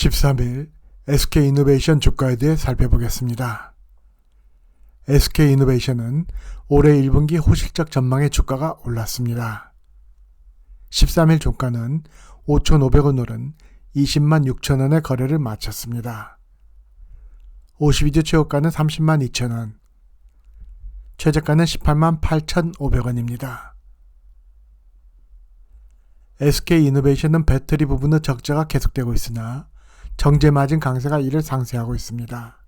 13일 SK이노베이션 주가에 대해 살펴보겠습니다. SK이노베이션은 올해 1분기 호실적 전망의 주가가 올랐습니다. 13일 종가는 5,500원 오른 20만 6천원의 거래를 마쳤습니다. 52주 최고가는 30만 2천원, 최저가는 18만 8,500원입니다. SK이노베이션은 배터리 부분의 적자가 계속되고 있으나 정제 마진 강세가 이를 상쇄하고 있습니다.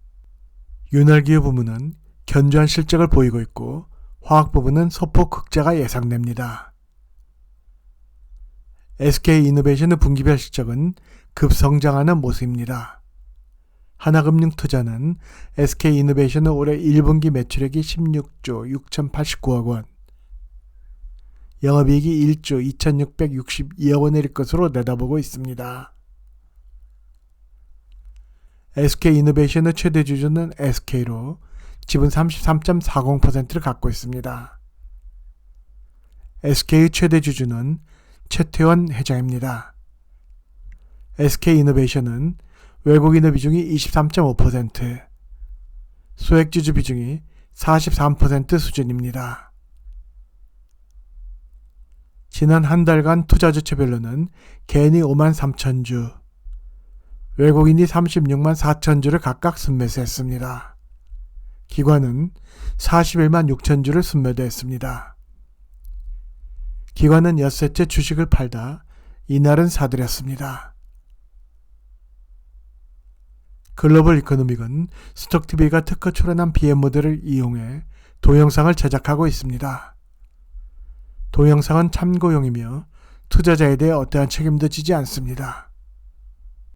윤활기유 부문은 견조한 실적을 보이고 있고 화학 부분은 소폭 흑자가 예상됩니다. SK이노베이션의 분기별 실적은 급성장하는 모습입니다. 하나금융투자는 SK이노베이션의 올해 1분기 매출액이 16조 6,089억 원, 영업이익이 1조 2,662억 원일 것으로 내다보고 있습니다. SK이노베이션의 최대 주주는 SK로 지분 33.40%를 갖고 있습니다. SK의 최대 주주는 최태원 회장입니다. SK이노베이션은 외국인의 비중이 23.5%, 소액주주 비중이 43% 수준입니다. 지난 한 달간 투자주체별로는 개인이 5만 3천 주, 외국인이 36만 4천 주를 각각 순매수했습니다. 기관은 41만 6천 주를 순매도했습니다. 기관은 엿새째 주식을 팔다 이날은 사들였습니다. 글로벌 이코노믹은 스톡TV가 특허 출원한 BM 모델을 이용해 동영상을 제작하고 있습니다. 동영상은 참고용이며 투자자에 대해 어떠한 책임도 지지 않습니다.